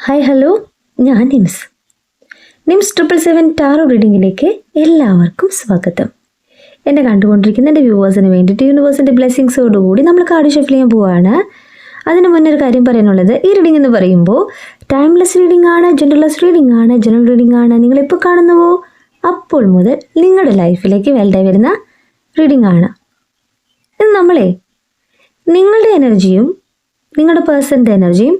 Hi hello ഞാൻ Nims. Nims triple seven tarot റീഡിങ്ങിലേക്ക് എല്ലാവർക്കും സ്വാഗതം. എന്നെ കണ്ടുകൊണ്ടിരിക്കുന്ന എന്റെ വ്യൂവേഴ്സിന് വേണ്ടിയിട്ട് യൂണിവേഴ്സിന്റെ ബ്ലെസ്സിങ്സോടുകൂടി നമ്മൾ കാർഡ് ഷഫിൽ ചെയ്യാൻ പോവുകയാണ് അതിന് മുന്നേ ഒരു കാര്യം പറയാനുള്ളത്. ഈ റീഡിംഗ് എന്ന് പറയുമ്പോൾ ടൈംലെസ് റീഡിംഗ് ആണ് ജനറൽലെസ് റീഡിംഗ് ആണ് ജനറൽ റീഡിംഗ് ആണ്. നിങ്ങൾ എപ്പോൾ കാണുന്നുവോ അപ്പോൾ മുതൽ നിങ്ങളുടെ ലൈഫിലേക്ക് വെൽഡായി വരുന്ന റീഡിംഗ് ആണ്. ഇത് നമ്മളെ നിങ്ങളുടെ എനർജിയും നിങ്ങളുടെ പേഴ്സന്റെ എനർജിയും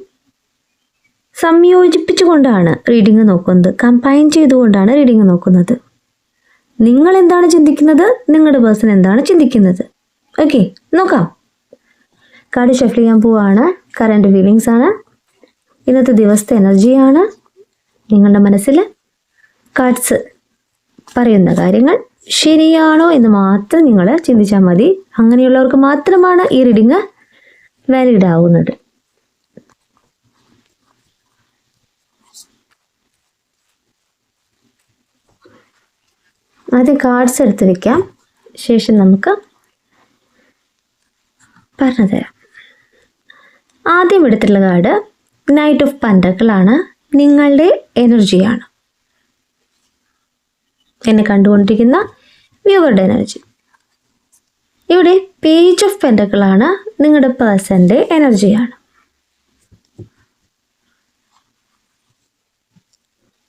സംയോജിപ്പിച്ചുകൊണ്ടാണ് റീഡിങ് നോക്കുന്നത്. കമ്പൈൻ ചെയ്തുകൊണ്ടാണ് റീഡിങ് നോക്കുന്നത്. നിങ്ങൾ എന്താണ് ചിന്തിക്കുന്നത്? നിങ്ങളുടെ പേഴ്സൺ എന്താണ് ചിന്തിക്കുന്നത്? ഓക്കെ നോക്കാം. കാർഡ് ഷഫിൾ ചെയ്യാൻ പോവാണ്. കറണ്ട് ഫീലിങ്സ് ആണ്. ഇന്നത്തെ ദിവസത്തെ എനർജിയാണ് നിങ്ങളുടെ മനസ്സിൽ കാർഡ്സ് പറയുന്ന കാര്യങ്ങൾ ശരിയാണോ എന്ന് മാത്രം നിങ്ങൾ ചിന്തിച്ചാൽ മതി. അങ്ങനെയുള്ളവർക്ക് മാത്രമാണ് ഈ റീഡിങ് വാലിഡ് ആവുന്നത്. ആദ്യം കാർഡ്സ് എടുത്ത് വെക്കാം. ശേഷം നമുക്ക് പറഞ്ഞു തരാം. ആദ്യം എടുത്തിട്ടുള്ള കാർഡ് നൈറ്റ് ഓഫ് പന്തക്കളാണ് നിങ്ങളുടെ എനർജിയാണ് എന്നെ കണ്ടുകൊണ്ടിരിക്കുന്ന വ്യൂവറുടെ എനർജി ഇവിടെ പേജ് ഓഫ് പെൻഡക്കളാണ് നിങ്ങളുടെ പേഴ്സന്റെ എനർജിയാണ്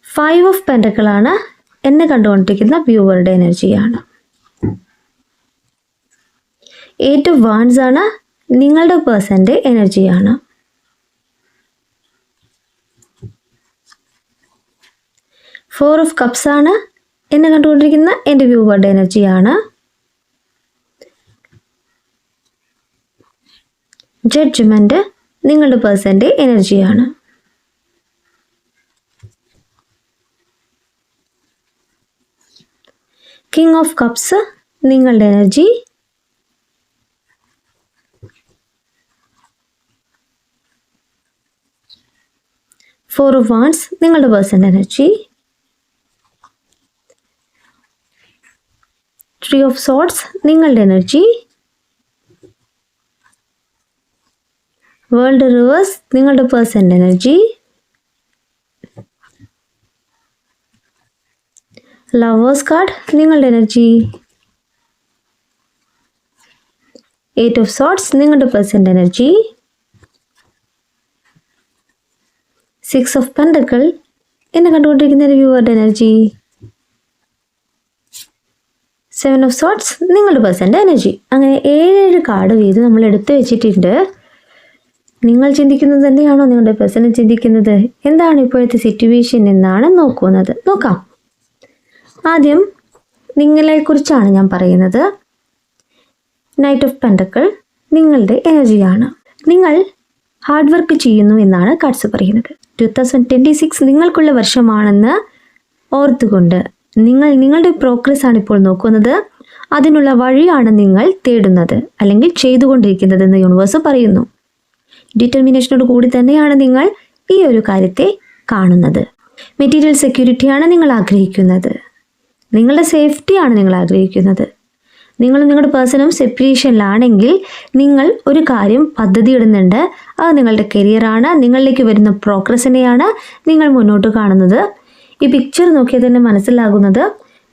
ഫൈവ് ഓഫ് പെൻഡക്കളാണ് എന്നെ കണ്ടുകൊണ്ടിരിക്കുന്ന വ്യൂവറുടെ എനർജിയാണ്. എയ്റ്റ് ഓഫ് വാൺസ് ആണ് നിങ്ങളുടെ പേഴ്സന്റെ എനർജിയാണ്. ഫോർ ഓഫ് കപ്സ് ആണ് എന്നെ കണ്ടുകൊണ്ടിരിക്കുന്ന എന്റെ വ്യൂവറുടെ എനർജിയാണ്. ജഡ്ജ്മെന്റ് നിങ്ങളുടെ പേഴ്സന്റെ എനർജിയാണ്. കിങ് ഓഫ് കപ്സ് നിങ്ങളുടെ എനർജി ഫോർ വാൺസ് നിങ്ങളുടെ പേഴ്സന്റെ എനർജി ട്രീ ഓഫ് സോട്ട്സ് നിങ്ങളുടെ എനർജി വേൾഡ് റിവേഴ്സ് നിങ്ങളുടെ പേഴ്സന്റെ എനർജി ലവേഴ്സ് കാർഡ് നിങ്ങളുടെ എനർജി എയ്റ്റ് ഓഫ് സോട്ട്സ് നിങ്ങളുടെ പേഴ്സന്റെ എനർജി സിക്സ് ഓഫ് പെൻഡക്കൾ എന്നെ കണ്ടുകൊണ്ടിരിക്കുന്ന വ്യൂവറുടെ എനർജി സെവൻ ഓഫ് സോട്ട്സ് നിങ്ങളുടെ പേഴ്സന്റെ എനർജി അങ്ങനെ ഏഴേഴ് കാർഡ് വീത് നമ്മൾ എടുത്തു വെച്ചിട്ടുണ്ട്. നിങ്ങൾ ചിന്തിക്കുന്നത് തന്നെയാണോ നിങ്ങളുടെ പേഴ്സൺ ചിന്തിക്കുന്നത്? എന്താണ് ഇപ്പോഴത്തെ സിറ്റുവേഷൻ എന്നാണ് നോക്കുന്നത്. നോക്കാം. ആദ്യം നിങ്ങളെക്കുറിച്ചാണ് ഞാൻ പറയുന്നത്. നൈറ്റ് ഓഫ് പെൻഡക്കൾ നിങ്ങളുടെ എനർജിയാണ് നിങ്ങൾ ഹാർഡ് വർക്ക് ചെയ്യുന്നു എന്നാണ് കാർഡ്സ് പറയുന്നത്. ടു തൗസൻഡ് ട്വന്റി സിക്സ് നിങ്ങൾക്കുള്ള വർഷമാണെന്ന് ഓർത്തുകൊണ്ട് നിങ്ങൾ നിങ്ങളുടെ പ്രോഗ്രസ് ആണ് ഇപ്പോൾ നോക്കുന്നത്. അതിനുള്ള വഴിയാണ് നിങ്ങൾ തേടുന്നത് അല്ലെങ്കിൽ ചെയ്തുകൊണ്ടിരിക്കുന്നത് എന്ന് യൂണിവേഴ്സ് പറയുന്നു. ഡിറ്റർമിനേഷനോട് കൂടി തന്നെയാണ് നിങ്ങൾ ഈ ഒരു കാര്യത്തെ കാണുന്നത്. മെറ്റീരിയൽ സെക്യൂരിറ്റിയാണ് നിങ്ങൾ ആഗ്രഹിക്കുന്നത്. നിങ്ങളുടെ സേഫ്റ്റിയാണ് നിങ്ങൾ ആഗ്രഹിക്കുന്നത്. നിങ്ങൾ നിങ്ങളുടെ പേഴ്സണും സെപ്പറേഷനിലാണെങ്കിൽ നിങ്ങൾ ഒരു കാര്യം പദ്ധതി ഇടുന്നുണ്ട് അത് നിങ്ങളുടെ കരിയറാണ്. നിങ്ങളിലേക്ക് വരുന്ന പ്രോഗ്രസിനെയാണ് നിങ്ങൾ മുന്നോട്ട് കാണുന്നത്. ഈ പിക്ചർ നോക്കിയാൽ തന്നെ മനസ്സിലാകുന്നത്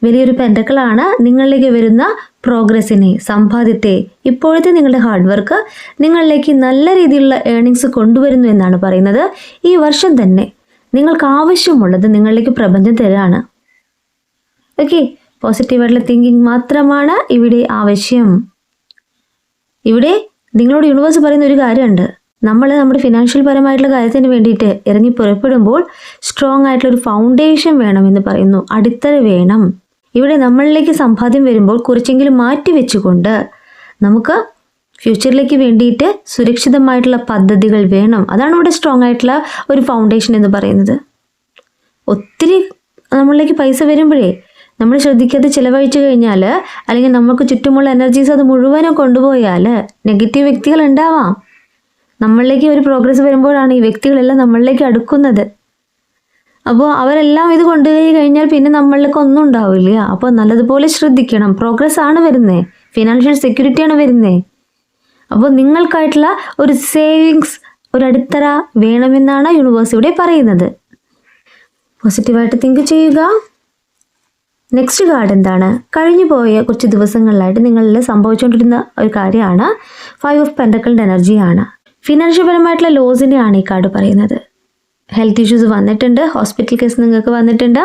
വലിയൊരു പെൻഡക്കളാണ് നിങ്ങളിലേക്ക് വരുന്ന പ്രോഗ്രസ്സിനെ സമ്പാദ്യത്തെ ഇപ്പോഴത്തെ നിങ്ങളുടെ ഹാർഡ് വർക്ക് നിങ്ങളിലേക്ക് നല്ല രീതിയിലുള്ള ഏർണിങ്സ് കൊണ്ടുവരുന്നു എന്നാണ് പറയുന്നത്. ഈ വർഷം തന്നെ നിങ്ങൾക്ക് ആവശ്യമുള്ളത് നിങ്ങളിലേക്ക് പ്രപഞ്ചം തരാണ് ഓക്കെ പോസിറ്റീവായിട്ടുള്ള തിങ്കിങ് മാത്രമാണ് ഇവിടെ ആവശ്യം. ഇവിടെ നിങ്ങളോട് യൂണിവേഴ്സ് പറയുന്ന ഒരു കാര്യമുണ്ട്. നമ്മൾ നമ്മുടെ ഫിനാൻഷ്യൽ പരമായിട്ടുള്ള കാര്യത്തിന് വേണ്ടിയിട്ട് ഇറങ്ങി പുറപ്പെടുമ്പോൾ സ്ട്രോങ് ആയിട്ടുള്ള ഒരു ഫൗണ്ടേഷൻ വേണം എന്ന് പറയുന്നു. അടിത്തറ വേണം. ഇവിടെ നമ്മളിലേക്ക് സമ്പാദ്യം വരുമ്പോൾ കുറച്ചെങ്കിലും മാറ്റി വെച്ചുകൊണ്ട് നമുക്ക് ഫ്യൂച്ചറിലേക്ക് വേണ്ടിയിട്ട് സുരക്ഷിതമായിട്ടുള്ള പദ്ധതികൾ വേണം. അതാണ് ഇവിടെ സ്ട്രോങ് ആയിട്ടുള്ള ഒരു ഫൗണ്ടേഷൻ എന്ന് പറയുന്നത്. ഒത്തിരി നമ്മളിലേക്ക് പൈസ വരുമ്പോഴേ നമ്മൾ ശ്രദ്ധിക്കാതെ ചിലവഴിച്ചു കഴിഞ്ഞാൽ അല്ലെങ്കിൽ നമുക്ക് ചുറ്റുമുള്ള എനർജീസ് അത് മുഴുവനും കൊണ്ടുപോയാൽ നെഗറ്റീവ് വ്യക്തികൾ ഉണ്ടാവാം. നമ്മളിലേക്ക് ഒരു പ്രോഗ്രസ് വരുമ്പോഴാണ് ഈ വ്യക്തികളെല്ലാം നമ്മളിലേക്ക് അടുക്കുന്നത്. അപ്പോൾ അവരെല്ലാം ഇത് കൊണ്ടുപോയി കഴിഞ്ഞാൽ പിന്നെ നമ്മളിലേക്ക് ഒന്നും ഉണ്ടാവില്ല. അപ്പോൾ നല്ലതുപോലെ ശ്രദ്ധിക്കണം. പ്രോഗ്രസ് ആണ് വരുന്നത് ഫിനാൻഷ്യൽ സെക്യൂരിറ്റിയാണ് വരുന്നത് അപ്പോൾ നിങ്ങൾക്കായിട്ടുള്ള ഒരു സേവിങ്സ് ഒരു അടിത്തറ വേണമെന്നാണ് യൂണിവേഴ്സ് ഇവിടെ പറയുന്നത്. പോസിറ്റീവായിട്ട് തിങ്ക് ചെയ്യുക. നെക്സ്റ്റ് കാർഡ് എന്താണ്? കഴിഞ്ഞു പോയ കുറച്ച് ദിവസങ്ങളിലായിട്ട് നിങ്ങളിൽ സംഭവിച്ചുകൊണ്ടിരുന്ന ഒരു കാര്യമാണ്. ഫൈവ് ഓഫ് പെൻഡക്കളുടെ എനർജിയാണ് ഫിനാൻഷ്യൽ പരമായിട്ടുള്ള ലോസിനെയാണ് ഈ കാർഡ് പറയുന്നത്. ഹെൽത്ത് ഇഷ്യൂസ് വന്നിട്ടുണ്ട്. ഹോസ്പിറ്റൽ കേസ് നിങ്ങൾക്ക് വന്നിട്ടുണ്ട്.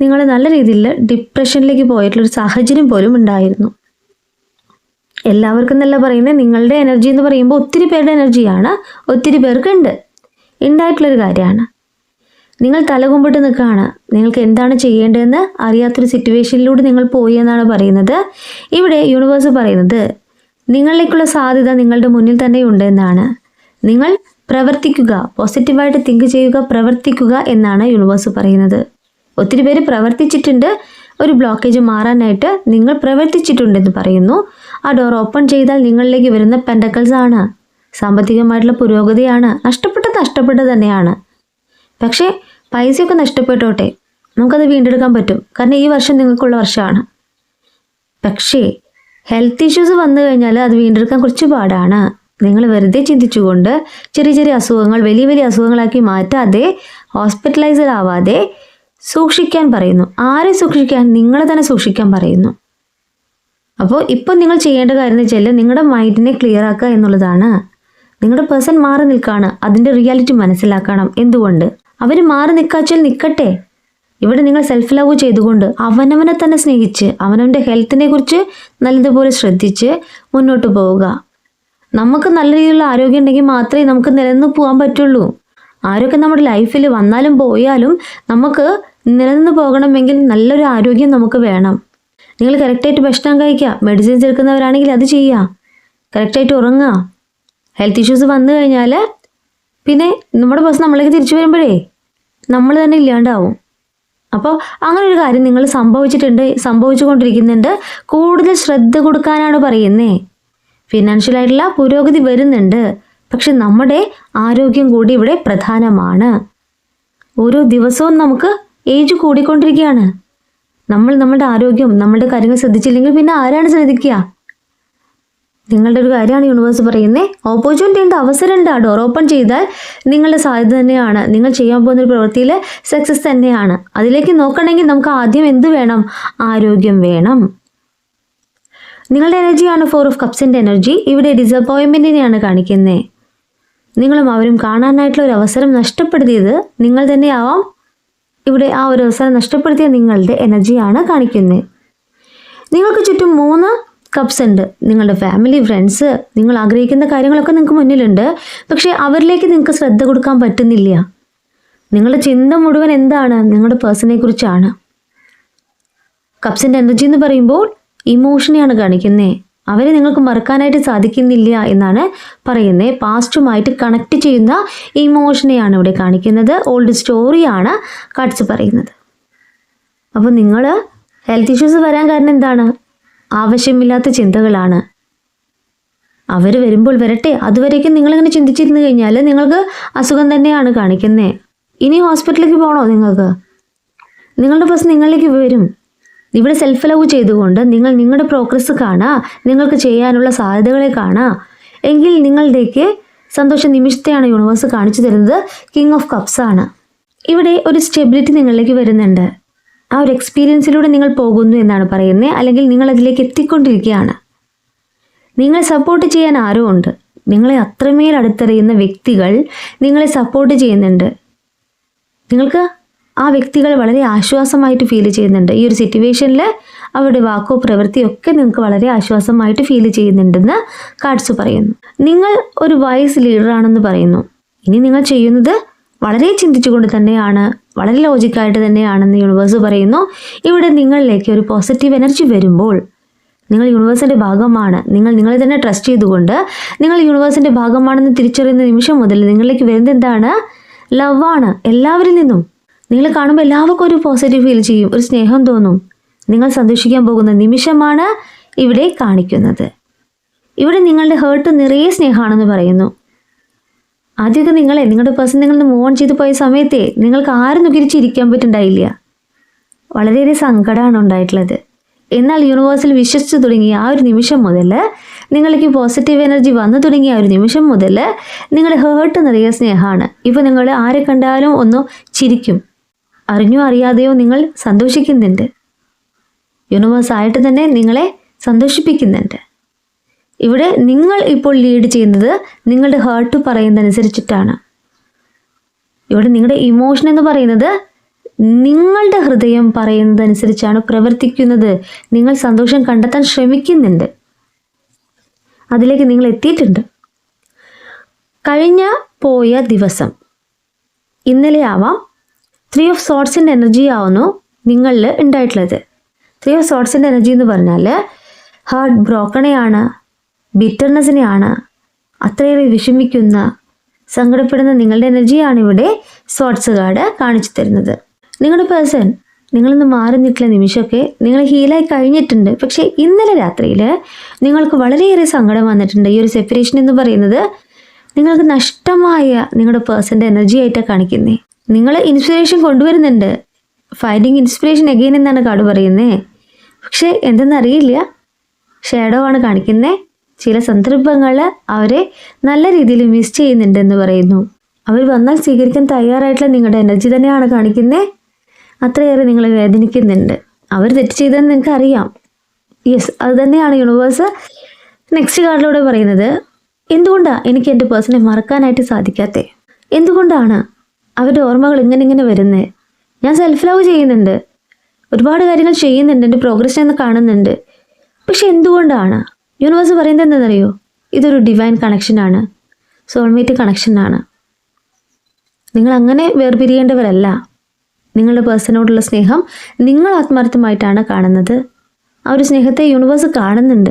നിങ്ങൾ നല്ല രീതിയിൽ ഡിപ്രഷനിലേക്ക് പോയിട്ടുള്ളൊരു സാഹചര്യം പോലും ഉണ്ടായിരുന്നു. എല്ലാവർക്കും എന്നല്ല പറയുന്നത് നിങ്ങളുടെ എനർജി എന്ന് പറയുമ്പോൾ ഒത്തിരി പേരുടെ എനർജിയാണ് ഒത്തിരി പേർക്കുണ്ട്. ഉണ്ടായിട്ടുള്ളൊരു കാര്യമാണ്. നിങ്ങൾ തലകുമ്പിട്ട് നിൽക്കുകയാണ്. നിങ്ങൾക്ക് എന്താണ് ചെയ്യേണ്ടതെന്ന് അറിയാത്തൊരു സിറ്റുവേഷനിലൂടെ നിങ്ങൾ പോയി എന്നാണ് പറയുന്നത്. ഇവിടെ യൂണിവേഴ്സ് പറയുന്നത് നിങ്ങളിലേക്കുള്ള സാധ്യത നിങ്ങളുടെ മുന്നിൽ തന്നെ ഉണ്ട് എന്നാണ്. നിങ്ങൾ പ്രവർത്തിക്കുക പോസിറ്റീവായിട്ട് തിങ്ക് ചെയ്യുക പ്രവർത്തിക്കുക എന്നാണ് യൂണിവേഴ്സ് പറയുന്നത്. ഒത്തിരി പേര് പ്രവർത്തിച്ചിട്ടുണ്ട് ഒരു ബ്ലോക്കേജ് മാറാനായിട്ട് നിങ്ങൾ പ്രവർത്തിച്ചിട്ടുണ്ടെന്ന് പറയുന്നു. ആ ഡോർ ഓപ്പൺ ചെയ്താൽ നിങ്ങളിലേക്ക് വരുന്ന പെൻഡക്കൽസ് ആണ്. സാമ്പത്തികമായിട്ടുള്ള പുരോഗതിയാണ്. നഷ്ടപ്പെട്ടത് നഷ്ടപ്പെട്ടത് തന്നെയാണ്. പക്ഷേ പൈസയൊക്കെ നഷ്ടപ്പെട്ടോട്ടെ? നമുക്കത് വീണ്ടെടുക്കാൻ പറ്റും. കാരണം ഈ വർഷം നിങ്ങൾക്കുള്ള വർഷമാണ്. പക്ഷേ ഹെൽത്ത് ഇഷ്യൂസ് വന്നു കഴിഞ്ഞാൽ അത് വീണ്ടെടുക്കാൻ കുറച്ച് പാടാണ്. നിങ്ങൾ വെറുതെ ചിന്തിച്ചുകൊണ്ട് ചെറിയ ചെറിയ അസുഖങ്ങൾ വലിയ വലിയ അസുഖങ്ങളാക്കി മാറ്റാതെ ഹോസ്പിറ്റലൈസ്ഡ് ആവാതെ സൂക്ഷിക്കാൻ പറയുന്നു. ആരെ സൂക്ഷിക്കാൻ? നിങ്ങളെ തന്നെ സൂക്ഷിക്കാൻ പറയുന്നു. അപ്പോൾ ഇപ്പം നിങ്ങൾ ചെയ്യേണ്ട കാര്യം എന്ന് വെച്ചാൽ നിങ്ങളുടെ മൈൻഡിനെ ക്ലിയർ ആക്കുക എന്നുള്ളതാണ്. നിങ്ങളുടെ പേഴ്സൺ മാറി നിൽക്കുകയാണ് അതിന്റെ റിയാലിറ്റി മനസ്സിലാക്കണം. എന്തുകൊണ്ട്? അവർ മാറി നിൽക്കാച്ചാൽ നിൽക്കട്ടെ ഇവിടെ നിങ്ങൾ സെൽഫ് ലവ് ചെയ്തുകൊണ്ട് അവനവനെ തന്നെ സ്നേഹിച്ച് അവനവന്റെ ഹെൽത്തിനെ കുറിച്ച് നല്ലതുപോലെ ശ്രദ്ധിച്ച് മുന്നോട്ട് പോവുക. നമുക്ക് നല്ല രീതിയിലുള്ള ആരോഗ്യം ഉണ്ടെങ്കിൽ മാത്രമേ നമുക്ക് നിലനിന്ന് പോകാൻ പറ്റുള്ളൂ. ആരൊക്കെ നമ്മുടെ ലൈഫിൽ വന്നാലും പോയാലും നമുക്ക് നിലനിന്ന് പോകണമെങ്കിൽ നല്ലൊരു ആരോഗ്യം നമുക്ക് വേണം. നിങ്ങൾ കറക്റ്റായിട്ട് ഭക്ഷണം കഴിക്കുക. മെഡിസിൻസ് എടുക്കുന്നവരാണെങ്കിൽ അത് ചെയ്യുക. കറക്റ്റായിട്ട് ഉറങ്ങുക. ഹെൽത്ത് ഇഷ്യൂസ് വന്നു കഴിഞ്ഞാൽ പിന്നെ നമ്മുടെ ബസ് നമ്മളിലേക്ക് തിരിച്ചു വരുമ്പോഴേ നമ്മൾ തന്നെ ഇല്ലാണ്ടാവും. അപ്പോൾ അങ്ങനെ ഒരു കാര്യം നിങ്ങൾ സംഭവിച്ചിട്ടുണ്ട് സംഭവിച്ചുകൊണ്ടിരിക്കുന്നുണ്ട്. കൂടുതൽ ശ്രദ്ധ കൊടുക്കാനാണ് പറയുന്നേ. ഫിനാൻഷ്യലായിട്ടുള്ള പുരോഗതി വരുന്നുണ്ട്. പക്ഷെ നമ്മുടെ ആരോഗ്യം കൂടി ഇവിടെ പ്രധാനമാണ്. ഓരോ ദിവസവും നമുക്ക് ഏജ് കൂടിക്കൊണ്ടിരിക്കുകയാണ്. നമ്മൾ നമ്മുടെ ആരോഗ്യം നമ്മുടെ കാര്യങ്ങൾ ശ്രദ്ധിച്ചില്ലെങ്കിൽ പിന്നെ ആരാണ് ശ്രദ്ധിക്കുക? നിങ്ങളുടെ ഒരു കാര്യമാണ് യൂണിവേഴ്സ് പറയുന്നത് ഓപ്പർച്യൂണിറ്റി ഉണ്ട് അവസരം ഉണ്ട് ആ ഡോർ ഓപ്പൺ ചെയ്താൽ നിങ്ങളുടെ സാധ്യത തന്നെയാണ്. നിങ്ങൾ ചെയ്യാൻ പോകുന്ന ഒരു പ്രവൃത്തിയിൽ സക്സസ് തന്നെയാണ്. അതിലേക്ക് നോക്കണമെങ്കിൽ നമുക്ക് ആദ്യം എന്ത് വേണം? ആരോഗ്യം വേണം. നിങ്ങളുടെ എനർജിയാണ് ഫോർ ഓഫ് കപ്സിന്റെ എനർജി ഇവിടെ ഡിസപ്പോയിൻമെന്റിനെയാണ് കാണിക്കുന്നത് നിങ്ങളും അവരും കാണാനായിട്ടുള്ള ഒരു അവസരം നഷ്ടപ്പെടുത്തിയത് നിങ്ങൾ തന്നെയാവാം. ഇവിടെ ആ ഒരു അവസരം നഷ്ടപ്പെടുത്തിയ നിങ്ങളുടെ എനർജിയാണ് കാണിക്കുന്നത് നിങ്ങൾക്ക് ചുറ്റും മൂന്ന് കപ്സ് ഉണ്ട്. നിങ്ങളുടെ ഫാമിലി ഫ്രണ്ട്സ് നിങ്ങൾ ആഗ്രഹിക്കുന്ന കാര്യങ്ങളൊക്കെ നിങ്ങൾക്ക് മുന്നിലുണ്ട്. പക്ഷേ അവരിലേക്ക് നിങ്ങൾക്ക് ശ്രദ്ധ കൊടുക്കാൻ പറ്റുന്നില്ല. നിങ്ങളുടെ ചിന്ത മുഴുവൻ എന്താണ്? നിങ്ങളുടെ പേഴ്സണെ കുറിച്ചാണ്. കപ്സിന്റെ എനർജി എന്ന് പറയുമ്പോൾ ഇമോഷനെയാണ് കാണിക്കുന്നത് അവരെ നിങ്ങൾക്ക് മറക്കാനായിട്ട് സാധിക്കുന്നില്ല എന്നാണ് പറയുന്നത് പാസ്റ്റുമായിട്ട് കണക്ട് ചെയ്യുന്ന ഇമോഷനെയാണ് ഇവിടെ കാണിക്കുന്നത്. ഓൾഡ് സ്റ്റോറിയാണ് കാട്സ് പറയുന്നത്. അപ്പോൾ നിങ്ങൾ ഹെൽത്ത് ഇഷ്യൂസ് വരാൻ കാരണം എന്താണ്? ആവശ്യമില്ലാത്ത ചിന്തകളാണ്. അവർ വരുമ്പോൾ വരട്ടെ. അതുവരേക്കും നിങ്ങളിങ്ങനെ ചിന്തിച്ചിരുന്നു കഴിഞ്ഞാൽ നിങ്ങൾക്ക് അസുഖം തന്നെയാണ് കാണിക്കുന്നത് ഇനി ഹോസ്പിറ്റലിലേക്ക് പോകണോ നിങ്ങൾക്ക്? നിങ്ങളുടെ ബസ് നിങ്ങളിലേക്ക് വരും. ഇവിടെ സെൽഫ് ലവ് ചെയ്തുകൊണ്ട് നിങ്ങൾ നിങ്ങളുടെ പ്രോഗ്രസ് കാണാ. നിങ്ങൾക്ക് ചെയ്യാനുള്ള സാധ്യതകളെ കാണാ. എങ്കിൽ നിങ്ങളുടേക്ക് സന്തോഷ നിമിഷത്തെയാണ് യൂണിവേഴ്സ് കാണിച്ചു തരുന്നത്. കിങ് ഓഫ് കപ്സ് ആണ്. ഇവിടെ ഒരു സ്റ്റെബിലിറ്റി നിങ്ങളിലേക്ക് വരുന്നുണ്ട്. ആ ഒരു എക്സ്പീരിയൻസിലൂടെ നിങ്ങൾ പോകുന്നു എന്നാണ് പറയുന്നത് അല്ലെങ്കിൽ നിങ്ങൾ അതിലേക്ക് എത്തിക്കൊണ്ടിരിക്കുകയാണ്. നിങ്ങളെ സപ്പോർട്ട് ചെയ്യാൻ ആരോ ഉണ്ട്. നിങ്ങളെ അത്രമേൽ അടുത്തറിയുന്ന വ്യക്തികൾ നിങ്ങളെ സപ്പോർട്ട് ചെയ്യുന്നുണ്ട്. നിങ്ങൾക്ക് ആ വ്യക്തികൾ വളരെ ആശ്വാസമായിട്ട് ഫീൽ ചെയ്യുന്നുണ്ട്. ഈ ഒരു സിറ്റുവേഷനിൽ അവരുടെ വാക്കോ പ്രവൃത്തിയോ ഒക്കെ നിങ്ങൾക്ക് വളരെ ആശ്വാസമായിട്ട് ഫീൽ ചെയ്യുന്നുണ്ടെന്ന് കാർഡ്സ് പറയുന്നു. നിങ്ങൾ ഒരു വൈസ് ലീഡറാണെന്ന് പറയുന്നു. ഇനി നിങ്ങൾ ചെയ്യുന്നത് വളരെ ചിന്തിച്ചുകൊണ്ട് തന്നെയാണ് വളരെ ലോജിക്കായിട്ട് തന്നെയാണെന്ന് യൂണിവേഴ്സ് പറയുന്നു. ഇവിടെ നിങ്ങളിലേക്ക് ഒരു പോസിറ്റീവ് എനർജി വരുമ്പോൾ നിങ്ങൾ യൂണിവേഴ്സിന്റെ ഭാഗമാണ്. നിങ്ങൾ നിങ്ങളെ തന്നെ ട്രസ്റ്റ് ചെയ്തുകൊണ്ട് നിങ്ങൾ യൂണിവേഴ്സിന്റെ ഭാഗമാണെന്ന് തിരിച്ചറിയുന്ന നിമിഷം മുതൽ നിങ്ങളിലേക്ക് വരുന്നത് എന്താണ്? ലവാണ് എല്ലാവരിൽ നിന്നും. നിങ്ങൾ കാണുമ്പോൾ എല്ലാവർക്കും ഒരു പോസിറ്റീവ് ഫീൽ ചെയ്യും ഒരു സ്നേഹം തോന്നും. നിങ്ങൾ സന്തോഷിക്കാൻ പോകുന്ന നിമിഷമാണ് ഇവിടെ കാണിക്കുന്നത്. ഇവിടെ നിങ്ങളുടെ ഹേർട്ട് നിറയെ സ്നേഹമാണെന്ന് പറയുന്നു. ആദ്യമൊക്കെ നിങ്ങളെ നിങ്ങളുടെ പേഴ്സൺ നിങ്ങൾ മൂവ് ഓൺ ചെയ്ത് പോയ സമയത്തെ നിങ്ങൾക്ക് ആരും നുകരിച്ചിരിക്കാൻ പറ്റുണ്ടായില്ല വളരെയേറെ സങ്കടമാണ് ഉണ്ടായിട്ടുള്ളത്. എന്നാൽ യൂണിവേഴ്സിൽ വിശ്വസിച്ച് തുടങ്ങിയ ആ ഒരു നിമിഷം മുതൽ നിങ്ങൾക്ക് പോസിറ്റീവ് എനർജി വന്നു തുടങ്ങിയ ഒരു നിമിഷം മുതൽ നിങ്ങൾ ഹേർട്ട് നിറയ സ്നേഹമാണ്. ഇപ്പോൾ നിങ്ങൾ ആരെ കണ്ടാലും ഒന്ന് ചിരിക്കും. അറിഞ്ഞോ അറിയാതെയോ നിങ്ങൾ സന്തോഷിക്കുന്നുണ്ട്. യൂണിവേഴ്സ് ആയിട്ട് തന്നെ നിങ്ങളെ സന്തോഷിപ്പിക്കുന്നുണ്ട്. ഇവിടെ നിങ്ങൾ ഇപ്പോൾ ലീഡ് ചെയ്യുന്നത് നിങ്ങളുടെ ഹേർട്ട് പറയുന്നതനുസരിച്ചിട്ടാണ്. ഇവിടെ നിങ്ങളുടെ ഇമോഷൻ എന്ന് പറയുന്നത് നിങ്ങളുടെ ഹൃദയം പറയുന്നതനുസരിച്ചാണ് പ്രവർത്തിക്കുന്നത്. നിങ്ങൾ സന്തോഷം കണ്ടെത്താൻ ശ്രമിക്കുന്നുണ്ട്. അതിലേക്ക് നിങ്ങൾ എത്തിയിട്ടുണ്ട്. കഴിഞ്ഞ പോയ ദിവസം ഇന്നലെ ആവാം ത്രീ ഓഫ് സോട്ട്സിന്റെ എനർജി ആവുന്നു നിങ്ങളിൽ ഉണ്ടായിട്ടുള്ളത്. ത്രീ ഓഫ് സോട്ട്സിന്റെ എനർജി എന്ന് പറഞ്ഞാൽ ഹാർട്ട് ബ്രോക്കണെയാണ് ബിറ്റർനെസ്സിനെയാണ് അത്രയേറെ വിഷമിക്കുന്ന സങ്കടപ്പെടുന്ന നിങ്ങളുടെ എനർജിയാണ് ഇവിടെ സോട്ട്സ് കാർഡ് കാണിച്ചു തരുന്നത്. നിങ്ങളുടെ പേഴ്സൺ നിങ്ങളിന്ന് മാറി നിൽക്കുന്ന നിമിഷമൊക്കെ നിങ്ങൾ ഹീലായി കഴിഞ്ഞിട്ടുണ്ട്. പക്ഷേ ഇന്നലെ രാത്രിയിൽ നിങ്ങൾക്ക് വളരെയേറെ സങ്കടം വന്നിട്ടുണ്ട്. ഈ ഒരു സെപ്പറേഷൻ എന്ന് പറയുന്നത് നിങ്ങൾക്ക് നഷ്ടമായ നിങ്ങളുടെ പേഴ്സന്റെ എനർജി ആയിട്ടാണ് കാണിക്കുന്നത് നിങ്ങൾ ഇൻസ്പിറേഷൻ കൊണ്ടുവരുന്നുണ്ട്. ഫൈൻഡിങ് ഇൻസ്പിറേഷൻ എഗെയിൻ എന്നാണ് കാർഡ് പറയുന്നത് പക്ഷേ എന്തെന്നറിയില്ല ഷാഡോ ആണ് കാണിക്കുന്നത് ചില സന്ദർഭങ്ങൾ അവരെ നല്ല രീതിയിൽ മിസ് ചെയ്യുന്നുണ്ടെന്ന് പറയുന്നു. അവർ വന്നാൽ സ്വീകരിക്കാൻ തയ്യാറായിട്ടുള്ള നിങ്ങളുടെ എനർജി തന്നെയാണ് കാണിക്കുന്നത് അത്രയേറെ നിങ്ങളെ വേദനിക്കുന്നുണ്ട്. അവർ തെറ്റ് ചെയ്തെന്ന് നിങ്ങൾക്ക് അറിയാം. യെസ് അത് തന്നെയാണ് യൂണിവേഴ്സ് നെക്സ്റ്റ് കാർഡിലൂടെ പറയുന്നത്. എന്തുകൊണ്ടാണ് എനിക്ക് എന്റെ പേഴ്സണെ മറക്കാനായിട്ട് സാധിക്കാത്തേ? എന്തുകൊണ്ടാണ് അവരുടെ ഓർമ്മകൾ ഇങ്ങനെ ഇങ്ങനെ വരുന്നത് ഞാൻ സെൽഫ് ലവ് ചെയ്യുന്നുണ്ട്. ഒരുപാട് കാര്യങ്ങൾ ചെയ്യുന്നുണ്ട്. എന്റെ പ്രോഗ്രസ് എന്ന് കാണുന്നുണ്ട്. പക്ഷെ എന്തുകൊണ്ടാണ്? യൂണിവേഴ്സ് പറയുന്നത് എന്താണെന്നറിയോ? ഇതൊരു ഡിവൈൻ കണക്ഷനാണ് സോൾമേറ്റ് കണക്ഷനാണ് നിങ്ങൾ അങ്ങനെ വേർപിരിയേണ്ടവരല്ല. നിങ്ങളുടെ പേഴ്സണോടുള്ള സ്നേഹം നിങ്ങൾ ആത്മാർത്ഥമായിട്ടാണ് കാണുന്നത്. ആ ഒരു സ്നേഹത്തെ യൂണിവേഴ്സ് കാണുന്നുണ്ട്.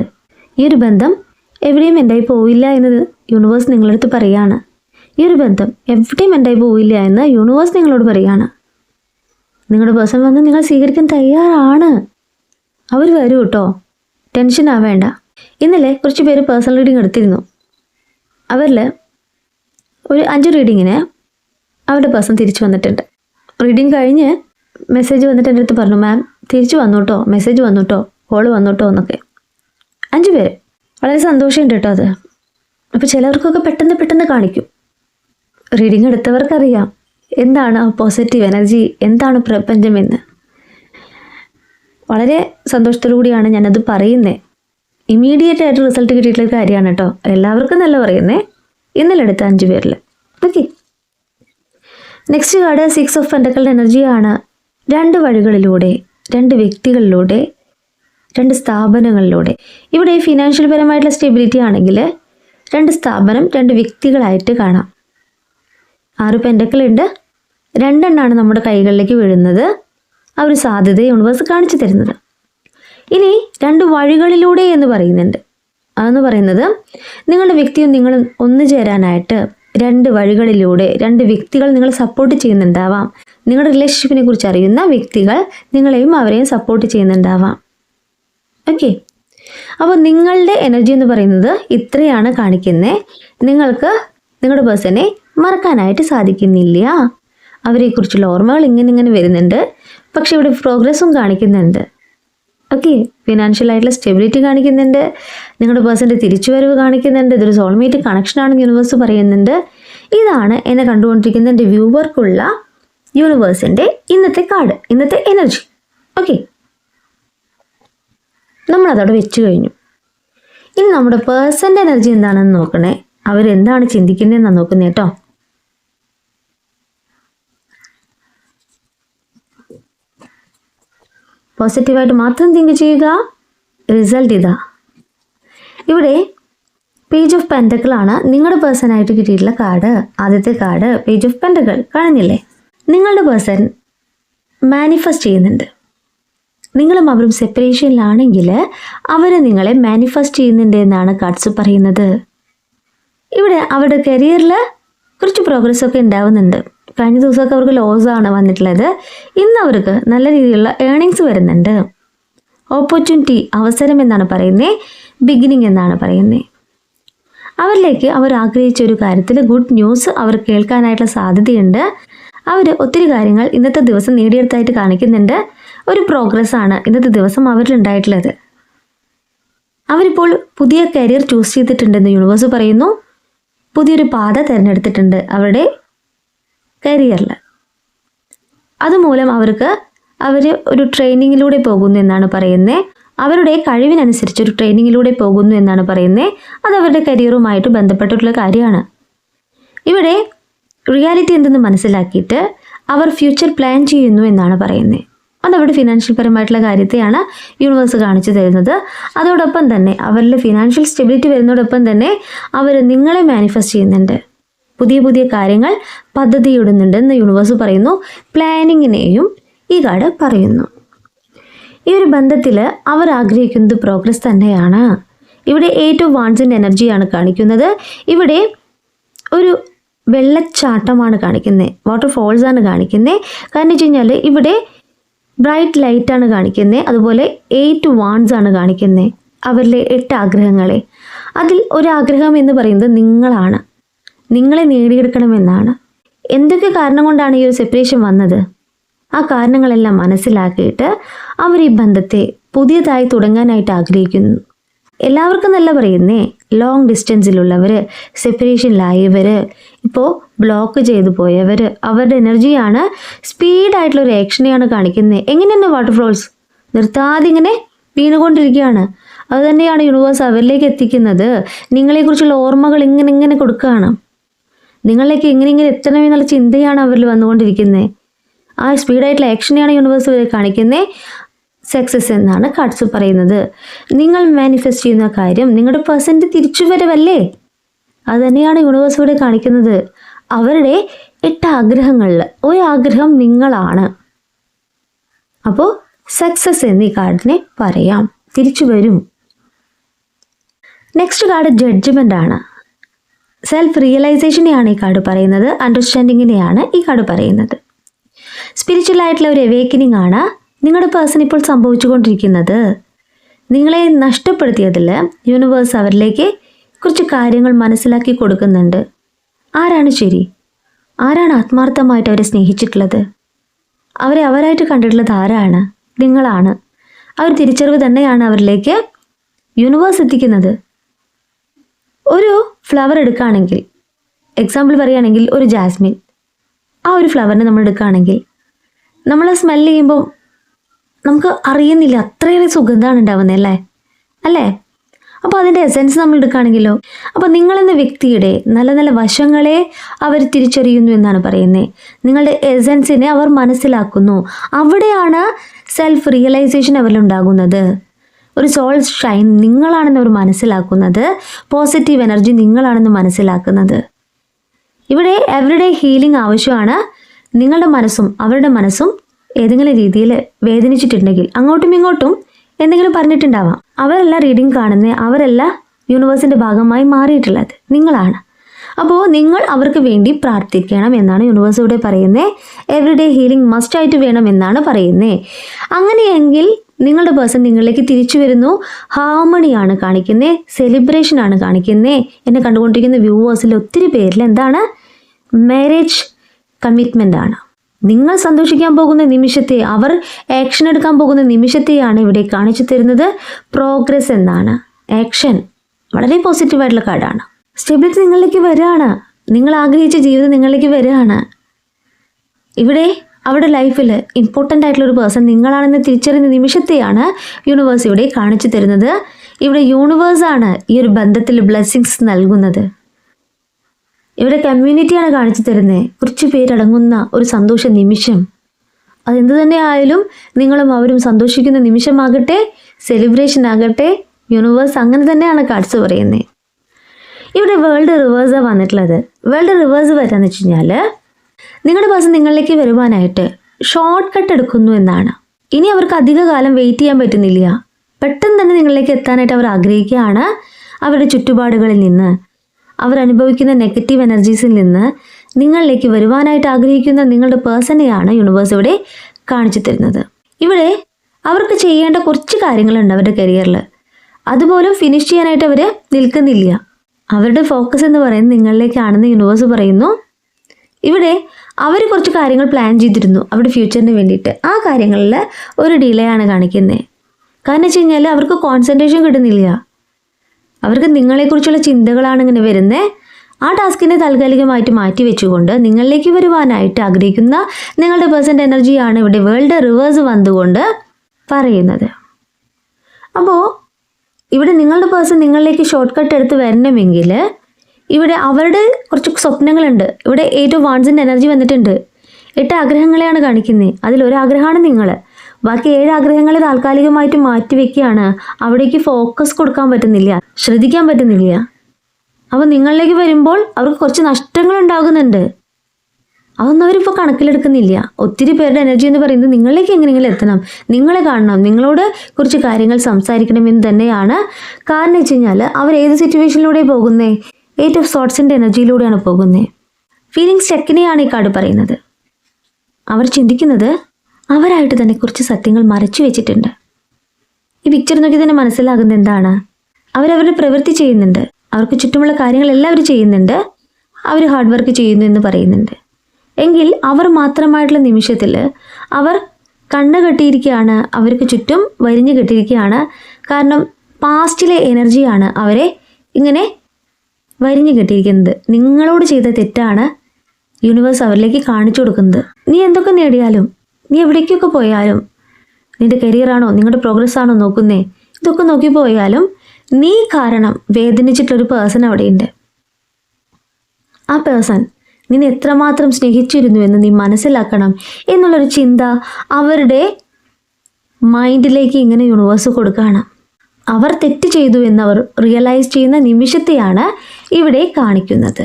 ഈ ഒരു ബന്ധം എവിടെയും എന്റെയായി പോവില്ല എന്ന് യൂണിവേഴ്സ് നിങ്ങളടുത്ത് പറയാണ്. ഈ ഒരു ബന്ധം എവിടെയും ആയി പോവില്ല എന്ന് യൂണിവേഴ്സ് നിങ്ങളോട് പറയാണ്. നിങ്ങളുടെ പേഴ്സൺ വന്ന് നിങ്ങൾ സ്വീകരിക്കാൻ തയ്യാറാണ്. അവർ വരൂ കേട്ടോ. ടെൻഷൻ ആവേണ്ട. ഇന്നലെ കുറച്ച് പേര് പേഴ്സണൽ റീഡിംഗ് എടുത്തിരുന്നു. അവരിൽ ഒരു അഞ്ച് റീഡിങ്ങിന് അവരുടെ പേഴ്സൺ തിരിച്ചു വന്നിട്ടുണ്ട്. റീഡിങ് കഴിഞ്ഞ് മെസ്സേജ് വന്നിട്ട് എന്റെ അടുത്ത് പറഞ്ഞു മാം തിരിച്ചു വന്നോട്ടോ മെസ്സേജ് വന്നോട്ടോ കോൾ വന്നോട്ടോ എന്നൊക്കെ. അഞ്ച് പേര്. വളരെ സന്തോഷമുണ്ട് കേട്ടോ അത്. അപ്പോൾ ചിലവർക്കൊക്കെ പെട്ടെന്ന് പെട്ടെന്ന് കാണിക്കും. റീഡിംഗ് എടുത്തവർക്കറിയാം എന്താണ് പോസിറ്റീവ് എനർജി എന്താണ് പ്രപഞ്ചമെന്ന്. വളരെ സന്തോഷത്തോടു കൂടിയാണ് ഞാനത് പറയുന്നത് ഇമീഡിയറ്റ് ആയിട്ട് റിസൾട്ട് കിട്ടിയിട്ടുള്ള കാര്യമാണ് കേട്ടോ എല്ലാവർക്കും നല്ല പറയുന്നേ. ഇന്നലെ എടുത്ത അഞ്ച് പേരിൽ okay next card six of പെൻഡക്കളുടെ എനർജിയാണ് രണ്ട് വഴികളിലൂടെ രണ്ട് വ്യക്തികളിലൂടെ രണ്ട് സ്ഥാപനങ്ങളിലൂടെ. ഇവിടെ ഫിനാൻഷ്യൽ പരമായിട്ടുള്ള സ്റ്റെബിലിറ്റി ആണെങ്കിൽ രണ്ട് സ്ഥാപനം രണ്ട് വ്യക്തികളായിട്ട് കാണാം. ആറ് പെൻഡക്കളുണ്ട് രണ്ടെണ്ണമാണ് നമ്മുടെ കൈകളിലേക്ക് വീഴുന്നത്. ആ ഒരു സാധ്യത യൂണിവേഴ്സ് കാണിച്ചു തരുന്നത്. ഇനി രണ്ട് വഴികളിലൂടെ എന്ന് പറയുന്നുണ്ട്. അതെന്ന് പറയുന്നത് നിങ്ങളുടെ വ്യക്തിയും നിങ്ങളും ഒന്നു ചേരാനായിട്ട് രണ്ട് വഴികളിലൂടെ രണ്ട് വ്യക്തികൾ നിങ്ങളെ സപ്പോർട്ട് ചെയ്യുന്നുണ്ടാവാം. നിങ്ങളുടെ റിലേഷൻഷിപ്പിനെ കുറിച്ച് അറിയുന്ന വ്യക്തികൾ നിങ്ങളെയും അവരെയും സപ്പോർട്ട് ചെയ്യുന്നുണ്ടാവാം. ഓക്കെ അപ്പോൾ നിങ്ങളുടെ എനർജി എന്ന് പറയുന്നത് ഇത്രയാണ് കാണിക്കുന്നത് നിങ്ങൾക്ക് നിങ്ങളുടെ പേഴ്സണെ മറക്കാനായിട്ട് സാധിക്കുന്നില്ല. അവരെക്കുറിച്ചുള്ള ഓർമ്മകൾ ഇങ്ങനെ ഇങ്ങനെ വരുന്നുണ്ട്. പക്ഷെ ഇവിടെ പ്രോഗ്രസ്സും കാണിക്കുന്നുണ്ട്. ഓക്കെ ഫിനാൻഷ്യൽ ആയിട്ടുള്ള സ്റ്റെബിലിറ്റി കാണിക്കുന്നുണ്ട്. നിങ്ങളുടെ പേഴ്സന്റെ തിരിച്ചുവരവ് കാണിക്കുന്നുണ്ട്. ഇതൊരു സോൾമേറ്റ് കണക്ഷനാണെന്ന് യൂണിവേഴ്സ് പറയുന്നുണ്ട്. ഇതാണ് എന്നെ കണ്ടുകൊണ്ടിരിക്കുന്ന എന്റെ വ്യൂവർക്കുള്ള യൂണിവേഴ്സിന്റെ ഇന്നത്തെ കാർഡ് ഇന്നത്തെ എനർജി ഓക്കെ നമ്മളതവിടെ വെച്ച് കഴിഞ്ഞു. ഇനി നമ്മുടെ പേഴ്സന്റെ എനർജി എന്താണെന്ന് നോക്കണേ. അവരെന്താണ് ചിന്തിക്കുന്നതെന്നാണ് നോക്കുന്നത് കേട്ടോ പോസിറ്റീവായിട്ട് മാത്രം തിങ്ക് ചെയ്യുക. റിസൾട്ട് ഇതാ. ഇവിടെ പേജ് ഓഫ് പെന്റക്കിളാണ് നിങ്ങളുടെ പേഴ്സണായിട്ട് കിട്ടിയിട്ടുള്ള കാർഡ് ആദ്യത്തെ കാർഡ് പേജ് ഓഫ് പെന്റക്കിൾ കാണുന്നില്ലേ? നിങ്ങളുടെ പേഴ്സൺ മാനിഫെസ്റ്റ് ചെയ്യുന്നുണ്ട്. നിങ്ങളും അവരും സെപ്പറേഷനിലാണെങ്കിൽ അവർ നിങ്ങളെ മാനിഫെസ്റ്റ് ചെയ്യുന്നുണ്ട് എന്നാണ് കാർഡ്സ് പറയുന്നത്. ഇവിടെ അവരുടെ കരിയറിൽ കുറച്ച് പ്രോഗ്രസ് ഒക്കെ ഉണ്ടാവുന്നുണ്ട്. കഴിഞ്ഞ ദിവസമൊക്കെ അവർക്ക് ലോസ് ആണ് വന്നിട്ടുള്ളത്. ഇന്ന് അവർക്ക് നല്ല രീതിയിലുള്ള ഏണിങ്സ് വരുന്നുണ്ട്. ഓപ്പർച്യൂണിറ്റി അവസരം എന്നാണ് പറയുന്നത് ബിഗിനിങ് എന്നാണ് പറയുന്നത് അവരിലേക്ക് അവർ ആഗ്രഹിച്ച ഒരു കാര്യത്തിൽ ഗുഡ് ന്യൂസ് അവർ കേൾക്കാനായിട്ടുള്ള സാധ്യതയുണ്ട്. അവർ ഒത്തിരി കാര്യങ്ങൾ ഇന്നത്തെ ദിവസം നേടിയെടുത്തായിട്ട് കാണിക്കുന്നുണ്ട്. ഒരു പ്രോഗ്രസ് ആണ് ഇന്നത്തെ ദിവസം അവരിലുണ്ടായിട്ടുള്ളത് അവരിപ്പോൾ പുതിയ കരിയർ ചൂസ് ചെയ്തിട്ടുണ്ടെന്ന് യൂണിവേഴ്സ് പറയുന്നു. പുതിയൊരു പാത തിരഞ്ഞെടുത്തിട്ടുണ്ട് അവരുടെ കരിയറിൽ അതുമൂലം അവർക്ക് അവർ ഒരു ട്രെയിനിങ്ങിലൂടെ പോകുന്നു എന്നാണ് പറയുന്നത് അവരുടെ കഴിവിനനുസരിച്ച് ഒരു ട്രെയിനിങ്ങിലൂടെ പോകുന്നു എന്നാണ് പറയുന്നത് അത് അവരുടെ കരിയറുമായിട്ട് ബന്ധപ്പെട്ടിട്ടുള്ള കാര്യമാണ്. ഇവിടെ റിയാലിറ്റി എന്തെന്ന് മനസ്സിലാക്കിയിട്ട് അവർ ഫ്യൂച്ചർ പ്ലാൻ ചെയ്യുന്നു എന്നാണ് പറയുന്നത് അതവിടെ ഫിനാൻഷ്യൽ പരമായിട്ടുള്ള കാര്യത്തെയാണ് യൂണിവേഴ്സ് കാണിച്ചു തരുന്നത്. അതോടൊപ്പം തന്നെ അവരിൽ ഫിനാൻഷ്യൽ സ്റ്റെബിലിറ്റി വരുന്നതോടൊപ്പം തന്നെ അവർ നിങ്ങളെ മാനിഫെസ്റ്റ് ചെയ്യുന്നുണ്ട്. പുതിയ പുതിയ കാര്യങ്ങൾ പദ്ധതിയിടുന്നുണ്ട് എന്ന് യൂണിവേഴ്സ് പറയുന്നു. പ്ലാനിങ്ങിനെയും ഈ കാർഡ് പറയുന്നു. ഈ ഒരു ബന്ധത്തിൽ അവർ ആഗ്രഹിക്കുന്നത് പ്രോഗ്രസ് തന്നെയാണ്. ഇവിടെ ഏറ്റവും വാൺസിന്റെ എനർജിയാണ് കാണിക്കുന്നത്. ഇവിടെ ഒരു വെള്ളച്ചാട്ടമാണ് കാണിക്കുന്നത് വാട്ടർ ഫോൾസ് ആണ് കാണിക്കുന്നത് കാരണം വെച്ച് കഴിഞ്ഞാൽ ഇവിടെ ബ്രൈറ്റ് ലൈറ്റാണ് കാണിക്കുന്നത് അതുപോലെ എയ്റ്റ് വാൺസ് ആണ് കാണിക്കുന്നത് അവരിലെ എട്ട് ആഗ്രഹങ്ങളെ. അതിൽ ഒരാഗ്രഹം എന്ന് പറയുന്നത് നിങ്ങളാണ്. നിങ്ങളെ നേടിയെടുക്കണമെന്നാണ്? എന്തൊക്കെ കാരണം കൊണ്ടാണ് ഈ ഒരു സെപ്പറേഷൻ വന്നത്? ആ കാരണങ്ങളെല്ലാം മനസ്സിലാക്കിയിട്ട് അവർ ഈ ബന്ധത്തെ പുതിയതായി തുടങ്ങാനായിട്ട് ആഗ്രഹിക്കുന്നു. എല്ലാവർക്കും നല്ല പറയുന്നേ ലോങ് ഡിസ്റ്റൻസിലുള്ളവർ സെപ്പറേഷനിലായവർ ഇപ്പോൾ ബ്ലോക്ക് ചെയ്തു പോയവർ അവരുടെ എനർജിയാണ് സ്പീഡായിട്ടുള്ള ഒരു ആക്ഷനെയാണ് കാണിക്കുന്നത് എങ്ങനെയാണ് വാട്ടർ ഫ്ലോൾസ് നിർത്താതെ ഇങ്ങനെ വീണുകൊണ്ടിരിക്കുകയാണ്. അത് തന്നെയാണ് യൂണിവേഴ്സ് അവരിലേക്ക് എത്തിക്കുന്നത്. നിങ്ങളെക്കുറിച്ചുള്ള ഓർമ്മകൾ ഇങ്ങനെ ഇങ്ങനെ കൊടുക്കുകയാണ്. നിങ്ങളിലേക്ക് എത്തണമേ എത്തണമെന്നുള്ള ചിന്തയാണ് അവരിൽ വന്നുകൊണ്ടിരിക്കുന്നത്. ആ സ്പീഡായിട്ടുള്ള ആക്ഷനെയാണ് യൂണിവേഴ്സ് ഇവരെ കാണിക്കുന്നത് സക്സസ് എന്നാണ് കാർഡ്സ് പറയുന്നത്. നിങ്ങൾ മാനിഫെസ്റ്റ് ചെയ്യുന്ന കാര്യം നിങ്ങളുടെ പേഴ്സന്റെ തിരിച്ചുവരവല്ലേ? അത് തന്നെയാണ് യൂണിവേഴ്സ് ഇവിടെ കാണിക്കുന്നത്. അവരുടെ എട്ട് ആഗ്രഹങ്ങളിൽ ഒരു ആഗ്രഹം നിങ്ങളാണ്. അപ്പോൾ സക്സസ് എന്നീ കാർഡിനെ പറയാം. തിരിച്ചു വരും നെക്സ്റ്റ് കാർഡ് ജഡ്ജ്മെന്റ് ആണ്. സെൽഫ് റിയലൈസേഷനെയാണ് ഈ കാർഡ് പറയുന്നത്. അണ്ടർസ്റ്റാൻഡിങ്ങിനെയാണ് ഈ കാർഡ് പറയുന്നത്. സ്പിരിച്വൽ ആയിട്ടുള്ള ഒരു അവേക്കനിങ് ആണ് നിങ്ങളുടെ പേഴ്സൺ ഇപ്പോൾ സംഭവിച്ചുകൊണ്ടിരിക്കുന്നത്. നിങ്ങളെ നഷ്ടപ്പെടുത്തിയതിൽ യൂണിവേഴ്സ് അവരിലേക്ക് കുറച്ച് കാര്യങ്ങൾ മനസ്സിലാക്കി കൊടുക്കുന്നുണ്ട്. ആരാണ് ശരി? ആരാണ് ആത്മാർത്ഥമായിട്ട് അവരെ സ്നേഹിച്ചിട്ടുള്ളത്? അവരെ അവരായിട്ട് കണ്ടിട്ടുള്ളത് ആരാണ്? നിങ്ങളാണ്. ആ ഒരു തിരിച്ചറിവ് തന്നെയാണ് അവരിലേക്ക് യൂണിവേഴ്സ് എത്തിക്കുന്നത്. ഒരു ഫ്ലവർ എടുക്കുകയാണെങ്കിൽ എക്സാമ്പിൾ പറയുകയാണെങ്കിൽ ഒരു ജാസ്മിൻ ആ ഒരു ഫ്ലവറിനെ നമ്മൾ എടുക്കുകയാണെങ്കിൽ നമ്മൾ സ്മെൽ ചെയ്യുമ്പോൾ നമുക്ക് അറിയുന്നില്ല അത്രയേറെ സുഗന്ധമാണ് ഉണ്ടാവുന്നത് അല്ലേ? അല്ലേ? അപ്പോൾ അതിന്റെ എസെൻസ് നമ്മൾ എടുക്കുകയാണെങ്കിലോ? അപ്പോൾ നിങ്ങളെന്ന വ്യക്തിയുടെ നല്ല നല്ല വശങ്ങളെ അവർ തിരിച്ചറിയുന്നു എന്നാണ് പറയുന്നത്. നിങ്ങളുടെ എസെൻസിനെ അവർ മനസ്സിലാക്കുന്നു. അവിടെയാണ് സെൽഫ് റിയലൈസേഷൻ അവരിലുണ്ടാകുന്നത്. ഒരു സോൾ ഷൈൻ നിങ്ങളാണെന്ന് അവർ മനസ്സിലാക്കുന്നത് പോസിറ്റീവ് എനർജി നിങ്ങളാണെന്ന് മനസ്സിലാക്കുന്നത്. ഇവിടെ എവറിഡേ ഹീലിംഗ് ആവശ്യമാണ്. നിങ്ങളുടെ മനസ്സും അവരുടെ മനസ്സും ഏതെങ്കിലും രീതിയിൽ വേദനിച്ചിട്ടുണ്ടെങ്കിൽ അങ്ങോട്ടും ഇങ്ങോട്ടും എന്തെങ്കിലും പറഞ്ഞിട്ടുണ്ടാവാം. അവരല്ല റീഡിംഗ് കാണുന്ന അവരല്ല യൂണിവേഴ്സിന്റെ ഭാഗമായി മാറിയിട്ടുള്ളത് നിങ്ങളാണ്. അപ്പോൾ നിങ്ങൾ അവർക്ക് വേണ്ടി പ്രാർത്ഥിക്കണം എന്നാണ് യൂണിവേഴ്സ് ഇവിടെ പറയുന്നത് എവറിഡേ ഹീലിംഗ് മസ്റ്റായിട്ട് വേണം എന്നാണ് പറയുന്നത് അങ്ങനെയെങ്കിൽ നിങ്ങളുടെ പേഴ്സൺ നിങ്ങളിലേക്ക് തിരിച്ചു വരുന്നു. ഹാർമണിയാണ് കാണിക്കുന്നത് സെലിബ്രേഷൻ ആണ് കാണിക്കുന്നത് എന്നെ കണ്ടുകൊണ്ടിരിക്കുന്ന വ്യൂവേഴ്സിൽ ഒത്തിരി പേരിൽ എന്താണ്? മാരേജ് കമ്മിറ്റ്മെന്റ് ആണ്. നിങ്ങൾ സന്തോഷിക്കാൻ പോകുന്ന നിമിഷത്തെ അവർ ആക്ഷൻ എടുക്കാൻ പോകുന്ന നിമിഷത്തെയാണ് ഇവിടെ കാണിച്ചു തരുന്നത്. പ്രോഗ്രസ് എന്നാണ്. ആക്ഷൻ വളരെ പോസിറ്റീവായിട്ടുള്ള കാർഡാണ് സ്റ്റെബിലിറ്റി നിങ്ങളിലേക്ക് വരികയാണ് നിങ്ങൾ ആഗ്രഹിച്ച ജീവിതം നിങ്ങളിലേക്ക് വരികയാണ് ഇവിടെ അവരുടെ ലൈഫിൽ ഇമ്പോർട്ടന്റ് ആയിട്ടുള്ള ഒരു പേഴ്സൺ നിങ്ങളാണെന്ന് തിരിച്ചറിയുന്ന നിമിഷത്തെയാണ് യൂണിവേഴ്സ് ഇവിടെ കാണിച്ചു തരുന്നത്. ഇവിടെ യൂണിവേഴ്സാണ് ഈ ഒരു ബന്ധത്തിൽ ബ്ലെസ്സിങ്സ് നൽകുന്നത്. ഇവിടെ കമ്മ്യൂണിറ്റിയാണ് കാണിച്ചു തരുന്നത് കുറച്ച് പേരടങ്ങുന്ന ഒരു സന്തോഷ നിമിഷം. അതെന്ത് തന്നെ ആയാലും നിങ്ങളും അവരും സന്തോഷിക്കുന്ന നിമിഷമാകട്ടെ സെലിബ്രേഷൻ ആകട്ടെ യൂണിവേഴ്സ് അങ്ങനെ തന്നെയാണ് കാഴ്ച പറയുന്നത് ഇവിടെ വേൾഡ് റിവേഴ്സാണ് വന്നിട്ടുള്ളത്. വേൾഡ് റിവേഴ്സ് വരാന്ന് വെച്ച് കഴിഞ്ഞാൽ നിങ്ങളുടെ ബസ് നിങ്ങളിലേക്ക് വരുവാനായിട്ട് ഷോർട്ട് കട്ട് എടുക്കുന്നു എന്നാണ്. ഇനി അവർക്ക് അധിക കാലം വെയിറ്റ് ചെയ്യാൻ പറ്റുന്നില്ല. പെട്ടെന്ന് തന്നെ നിങ്ങളിലേക്ക് എത്താനായിട്ട് അവർ ആഗ്രഹിക്കുകയാണ്. അവരുടെ ചുറ്റുപാടുകളിൽ നിന്ന് അവർ അനുഭവിക്കുന്ന നെഗറ്റീവ് എനർജീസിൽ നിന്ന് നിങ്ങളിലേക്ക് വരുവാനായിട്ട് ആഗ്രഹിക്കുന്ന നിങ്ങളുടെ പേഴ്സണെയാണ് യൂണിവേഴ്സ് ഇവിടെ കാണിച്ചു തരുന്നത്. ഇവിടെ അവർക്ക് ചെയ്യേണ്ട കുറച്ച് കാര്യങ്ങളുണ്ട് അവരുടെ കരിയറിൽ അതുപോലും ഫിനിഷ് ചെയ്യാനായിട്ട് അവർ നിൽക്കുന്നില്ല. അവരുടെ ഫോക്കസ് എന്ന് പറയുന്നത് നിങ്ങളിലേക്കാണെന്ന് യൂണിവേഴ്സ് പറയുന്നു. ഇവിടെ അവർ കുറച്ച് കാര്യങ്ങൾ പ്ലാൻ ചെയ്തിരുന്നു അവരുടെ ഫ്യൂച്ചറിന് വേണ്ടിയിട്ട്. ആ കാര്യങ്ങളിൽ ഒരു ഡിലേ ആണ് കാണിക്കുന്നത് കാരണം വെച്ച് കഴിഞ്ഞാൽ അവർക്ക് കോൺസെൻട്രേഷൻ കിട്ടുന്നില്ല. അവർക്ക് നിങ്ങളെക്കുറിച്ചുള്ള ചിന്തകളാണ് ഇങ്ങനെ വരുന്നത് ആ ടാസ്കിനെ താൽക്കാലികമായിട്ട് മാറ്റി വെച്ചുകൊണ്ട് നിങ്ങളിലേക്ക് വരുവാനായിട്ട് ആഗ്രഹിക്കുന്ന നിങ്ങളുടെ പേഴ്സന്റ് എനർജിയാണ് ഇവിടെ വേൾഡ് റിവേഴ്സ് വന്നുകൊണ്ട് പറയുന്നത്. അപ്പോൾ ഇവിടെ നിങ്ങളുടെ പേഴ്സൺ നിങ്ങളിലേക്ക് ഷോർട്ട് കട്ട് എടുത്ത് വരണമെങ്കിൽ ഇവിടെ അവരുടെ കുറച്ച് സ്വപ്നങ്ങളുണ്ട്. ഇവിടെ ഓഫ് വാൺസിന്റെ എനർജി വന്നിട്ടുണ്ട്. എട്ട് ആഗ്രഹങ്ങളെയാണ് കാണിക്കുന്നത് അതിലൊരാഗ്രഹമാണ് നിങ്ങൾ ബാക്കി ഏഴ് ആഗ്രഹങ്ങളെ താൽക്കാലികമായിട്ട് മാറ്റി വെക്കുകയാണ്. അവിടേക്ക് ഫോക്കസ് കൊടുക്കാൻ പറ്റുന്നില്ല. ശ്രദ്ധിക്കാൻ പറ്റുന്നില്ല. അപ്പോൾ നിങ്ങളിലേക്ക് വരുമ്പോൾ അവർക്ക് കുറച്ച് നഷ്ടങ്ങൾ ഉണ്ടാകുന്നുണ്ട്. അതൊന്നും അവരിപ്പോൾ കണക്കിലെടുക്കുന്നില്ല. ഒത്തിരി പേരുടെ എനർജി എന്ന് പറയുന്നത് നിങ്ങളിലേക്ക് എങ്ങനെയെങ്കിലും എത്തണം. നിങ്ങളെ കാണണം. നിങ്ങളോട് കുറച്ച് കാര്യങ്ങൾ സംസാരിക്കണമെന്ന് തന്നെയാണ്. കാരണം വെച്ച് കഴിഞ്ഞാൽ അവർ ഏത് സിറ്റുവേഷനിലൂടെ പോകുന്നേ? എയ്റ്റ് ഓഫ് സോട്ട്സിന്റെ എനർജിയിലൂടെയാണ് പോകുന്നത് ഫീലിങ്സ് ചെക്കിനെയാണ് ഈ കാർഡ് പറയുന്നത്. അവർ ചിന്തിക്കുന്നത് അവരായിട്ട് തന്നെ കുറച്ച് സത്യങ്ങൾ മറച്ചു വെച്ചിട്ടുണ്ട്. ഈ പിക്ചർ നോക്കി തന്നെ മനസ്സിലാകുന്ന എന്താണ്? അവരവരുടെ പ്രവൃത്തി ചെയ്യുന്നുണ്ട്. അവർക്ക് ചുറ്റുമുള്ള കാര്യങ്ങളെല്ലാം അവർ ചെയ്യുന്നുണ്ട്. അവർ ഹാർഡ് വർക്ക് ചെയ്യുന്നു എന്ന് പറയുന്നുണ്ട്. എങ്കിൽ അവർ മാത്രമായിട്ടുള്ള നിമിഷത്തിൽ അവർ കണ്ണ് കെട്ടിയിരിക്കുകയാണ് അവർക്ക് ചുറ്റും വരിഞ്ഞു കെട്ടിയിരിക്കുകയാണ്. കാരണം പാസ്റ്റിലെ എനർജിയാണ് അവരെ ഇങ്ങനെ വരിഞ്ഞു കെട്ടിയിരിക്കുന്നത്. നിങ്ങളോട് ചെയ്ത തെറ്റാണ് യൂണിവേഴ്സ് അവരിലേക്ക് കാണിച്ചു കൊടുക്കുന്നത്. നീ എന്തൊക്കെ നേടിയാലും നീ എവിടേക്കൊക്കെ പോയാലും നിന്റെ കരിയറാണോ നിങ്ങളുടെ പ്രോഗ്രസ് ആണോ നോക്കുന്നേ ഇതൊക്കെ നോക്കി പോയാലും നീ കാരണം വേദനിച്ചിട്ടൊരു പേഴ്സൺ അവിടെയുണ്ട്. ആ പേഴ്സൺ നിന്നെ എത്രമാത്രം സ്നേഹിച്ചിരുന്നു എന്ന് നീ മനസ്സിലാക്കണം എന്നുള്ളൊരു ചിന്ത അവരുടെ മൈൻഡിലേക്ക് ഇങ്ങനെ യൂണിവേഴ്സ് കൊടുക്കുകയാണ്. അവർ തെറ്റ് ചെയ്തു എന്നവർ റിയലൈസ് ചെയ്യുന്ന നിമിഷത്തെയാണ് ഇവിടെ കാണിക്കുന്നത്.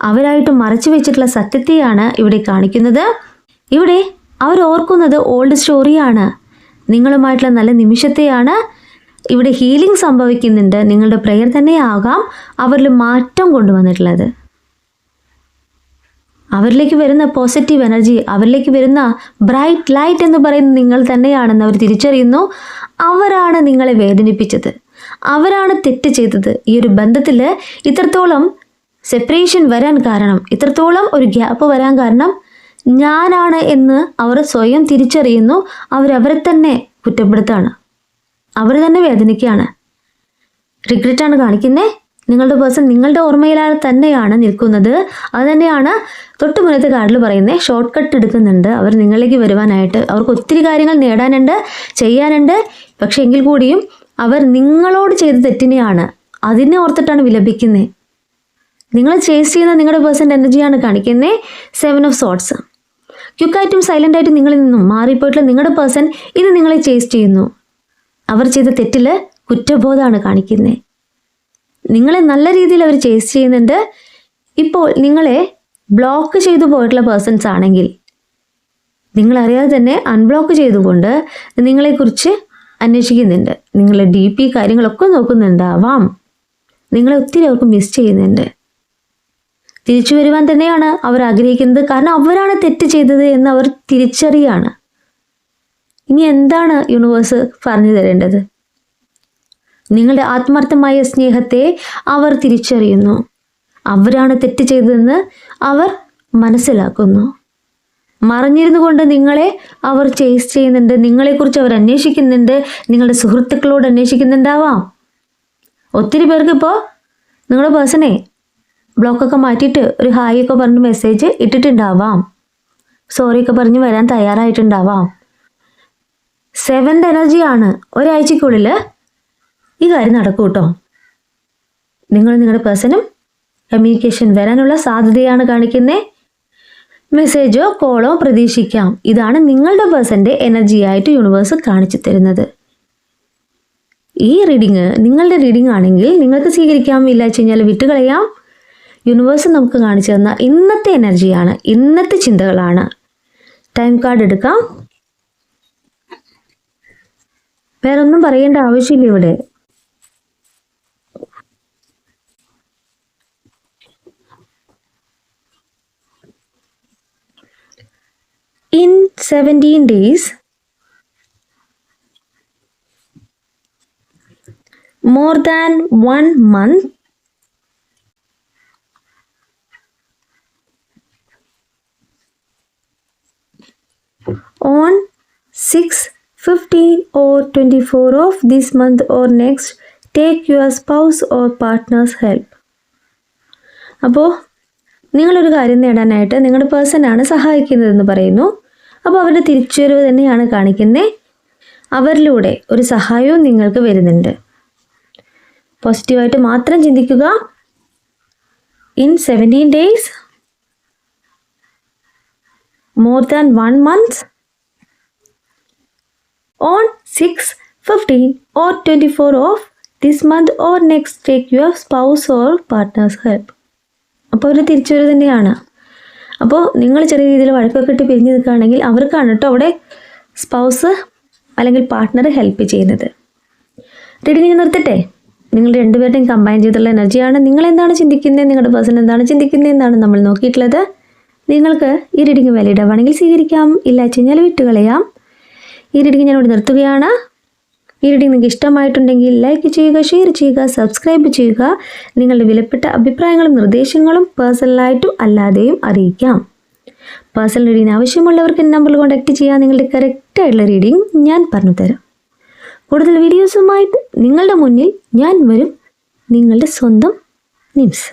അവരായിട്ട് മറച്ചു വെച്ചിട്ടുള്ള സത്യത്തെയാണ് ഇവിടെ കാണിക്കുന്നത്. ഇവിടെ അവർ ഓർക്കുന്നത് ഓൾഡ് സ്റ്റോറിയാണ് നിങ്ങളുമായിട്ടുള്ള നല്ല നിമിഷത്തെയാണ് ഇവിടെ ഹീലിംഗ് സംഭവിക്കുന്നുണ്ട്. നിങ്ങളുടെ പ്രെയർ തന്നെയാകാം അവരിൽ മാറ്റം കൊണ്ടുവന്നിട്ടുള്ളത്. അവരിലേക്ക് വരുന്ന പോസിറ്റീവ് എനർജി അവരിലേക്ക് വരുന്ന ബ്രൈറ്റ് ലൈറ്റ് എന്ന് പറയുന്നത് നിങ്ങൾ തന്നെയാണെന്ന് അവർ തിരിച്ചറിയുന്നു. അവരാണ് നിങ്ങളെ വേദനിപ്പിച്ചത്. അവരാണ് തെറ്റ് ചെയ്തത്. ഈ ഒരു ബന്ധത്തിൽ ഇത്രത്തോളം സെപ്പറേഷൻ വരാൻ കാരണം ഇത്രത്തോളം ഒരു ഗ്യാപ്പ് വരാൻ കാരണം ഞാനാണ് എന്ന് അവർ സ്വയം തിരിച്ചറിയുന്നു. അവരവരെ തന്നെ കുറ്റപ്പെടുത്താണ്. അവർ തന്നെ വേദനിക്കുകയാണ്. റിഗ്രറ്റാണ് കാണിക്കുന്നേ. നിങ്ങളുടെ പേഴ്സൺ നിങ്ങളുടെ ഓർമ്മയിലാണ് തന്നെയാണ് നിൽക്കുന്നത്. അത് തന്നെയാണ് തൊട്ട് മുന്നത്തെ കാർഡിൽ പറയുന്നത് ഷോർട്ട് കട്ട് എടുക്കുന്നുണ്ട്. അവർ നിങ്ങളിലേക്ക് വരുവാനായിട്ട്. അവർക്ക് ഒത്തിരി കാര്യങ്ങൾ നേടാനുണ്ട് ചെയ്യാനുണ്ട്. പക്ഷെ എങ്കിൽ കൂടിയും അവർ നിങ്ങളോട് ചെയ്ത തെറ്റിനെയാണ് അതിനെ ഓർത്തിട്ടാണ് വിലപിക്കുന്നത് നിങ്ങൾ ചേസ് ചെയ്യുന്ന നിങ്ങളുടെ പേഴ്സന്റെ എനർജിയാണ് കാണിക്കുന്നത് സെവൻ ഓഫ് സോട്ട്സ് ക്യുക്കായിട്ടും സൈലന്റ് ആയിട്ട് നിങ്ങളിൽ നിന്നും മാറിപ്പോയിട്ടുള്ള നിങ്ങളുടെ പേഴ്സൺ ഇത് നിങ്ങളെ ചേസ് ചെയ്യുന്നു. അവർ ചെയ്ത തെറ്റിൽ കുറ്റബോധമാണ് കാണിക്കുന്നത് നിങ്ങളെ നല്ല രീതിയിൽ അവർ ചേസ് ചെയ്യുന്നുണ്ട്. ഇപ്പോൾ നിങ്ങളെ ബ്ലോക്ക് ചെയ്തു പോയിട്ടുള്ള പേഴ്സൺസ് ആണെങ്കിൽ നിങ്ങളറിയാതെ തന്നെ അൺബ്ലോക്ക് ചെയ്തുകൊണ്ട് നിങ്ങളെക്കുറിച്ച് അന്വേഷിക്കുന്നുണ്ട്. നിങ്ങളുടെ ഡി പി കാര്യങ്ങളൊക്കെ നോക്കുന്നുണ്ടാവാം. നിങ്ങളെ ഒത്തിരി അവർക്ക് മിസ് ചെയ്യുന്നുണ്ട്. തിരിച്ചു വരുവാൻ തന്നെയാണ് അവർ ആഗ്രഹിക്കുന്നത്. കാരണം അവരാണ് തെറ്റ് ചെയ്തത് എന്ന് അവർ തിരിച്ചറിയാണ്. ഇനി എന്താണ് യൂണിവേഴ്സ് പറഞ്ഞു തരേണ്ടത്? നിങ്ങളുടെ ആത്മാർത്ഥമായ സ്നേഹത്തെ അവർ തിരിച്ചറിയുന്നു. അവരാണ് തെറ്റ് ചെയ്തതെന്ന് അവർ മനസ്സിലാക്കുന്നു. മറഞ്ഞിരുന്നു കൊണ്ട് നിങ്ങളെ അവർ ചേസ് ചെയ്യുന്നുണ്ട്. നിങ്ങളെക്കുറിച്ച് അവർ അന്വേഷിക്കുന്നുണ്ട്. നിങ്ങളുടെ സുഹൃത്തുക്കളോട് അന്വേഷിക്കുന്നുണ്ടാവാം. ഒത്തിരി പേർക്ക് ഇപ്പോൾ നിങ്ങളുടെ പേഴ്സണെ ബ്ലോക്കൊക്കെ മാറ്റിയിട്ട് ഒരു ഹായ് ഒക്കെ പറഞ്ഞ് മെസ്സേജ് ഇട്ടിട്ടുണ്ടാവാം. സോറി ഒക്കെ പറഞ്ഞ് വരാൻ തയ്യാറായിട്ടുണ്ടാവാം. സെവൻത് എനർജിയാണ് ഒരാഴ്ചക്കുള്ളിൽ ഈ കാര്യം നടക്കും കേട്ടോ നിങ്ങൾ നിങ്ങളുടെ പേഴ്സണും കമ്മ്യൂണിക്കേഷൻ വരാനുള്ള സാധ്യതയാണ് കാണിക്കുന്നത് മെസ്സേജോ കോളോ പ്രതീക്ഷിക്കാം. ഇതാണ് നിങ്ങളുടെ പേഴ്സന്റെ എനർജി ആയിട്ട് യൂണിവേഴ്സ് കാണിച്ചു തരുന്നത്. ഈ റീഡിങ് നിങ്ങളുടെ റീഡിംഗ് ആണെങ്കിൽ നിങ്ങൾക്ക് സ്വീകരിക്കാം ഇല്ല വെച്ച് കഴിഞ്ഞാൽ വിട്ടുകളയാം. യൂണിവേഴ്സ് നമുക്ക് കാണിച്ചു തന്ന ഇന്നത്തെ എനർജിയാണ് ഇന്നത്തെ ചിന്തകളാണ്. ടൈം കാർഡ് എടുക്കാം. വേറൊന്നും പറയേണ്ട ആവശ്യമില്ല ഇവിടെ. in 17 days, more than one month, on 6 15 or 24 of this month or next take your spouse or partner's help. അപ്പോൾ നിങ്ങളൊരു കാര്യം നേടാനായിട്ട് നിങ്ങളുടെ പേഴ്സണാണ് സഹായിക്കുന്നതെന്ന് പറയുന്നു. അപ്പോൾ അവരുടെ തിരിച്ചുവരവ് തന്നെയാണ് കാണിക്കുന്നത് അവരിലൂടെ ഒരു സഹായവും നിങ്ങൾക്ക് വരുന്നുണ്ട്. പോസിറ്റീവായിട്ട് മാത്രം ചിന്തിക്കുക. In seventeen days more than one months on six fifteen or twenty four of this month or next take your spouse or partners help അപ്പോൾ അവർ തിരിച്ചുവരവ് തന്നെയാണ്. അപ്പോൾ നിങ്ങൾ ചെറിയ രീതിയിൽ വഴക്കൊക്കെ ഇട്ട് പിരിഞ്ഞ് നിൽക്കുകയാണെങ്കിൽ അവർക്കാണ് കേട്ടോ അവിടെ സ്പൗസ് അല്ലെങ്കിൽ പാർട്ട്ണർ ഹെൽപ്പ് ചെയ്യുന്നത്. റീഡിങ് നിർത്തട്ടെ? നിങ്ങൾ രണ്ടുപേരുടെയും കമ്പൈൻ ചെയ്തുള്ള എനർജിയാണ് നിങ്ങൾ എന്താണ് ചിന്തിക്കുന്നത് നിങ്ങളുടെ പേഴ്സൺ എന്താണ് ചിന്തിക്കുന്നത് എന്നാണ് നമ്മൾ നോക്കിയിട്ടുള്ളത്. നിങ്ങൾക്ക് ഈ റീഡിങ് വാലിഡ് ആവുകയാണെങ്കിൽ സ്വീകരിക്കാം. ഇല്ല വെച്ച് കഴിഞ്ഞാൽ വിട്ടുകളയാം. ഈ റീഡിങ് ഞാനിവിടെ നിർത്തുകയാണ്. ഈ നിങ്ങൾക്ക് ഇഷ്ടമായിട്ടുണ്ടെങ്കിൽ ലൈക്ക് ചെയ്യുക ഷെയർ ചെയ്യുക സബ്സ്ക്രൈബ് ചെയ്യുക. നിങ്ങളുടെ വിലപ്പെട്ട അഭിപ്രായങ്ങളും നിർദ്ദേശങ്ങളും പേഴ്സണലായിട്ടും അല്ലാതെയും അറിയിക്കാം. പേഴ്സണൽ റീഡിങ് ആവശ്യമുള്ളവർക്ക് നമ്പറിൽ കോൺടാക്ട് ചെയ്യാൻ നിങ്ങളുടെ കറക്റ്റായിട്ടുള്ള റീഡിങ് ഞാൻ പറഞ്ഞു തരാം കൂടുതൽ വീഡിയോസുമായിട്ട് നിങ്ങളുടെ മുന്നിൽ ഞാൻ വരും. നിങ്ങളുടെ സ്വന്തം നിംസ്.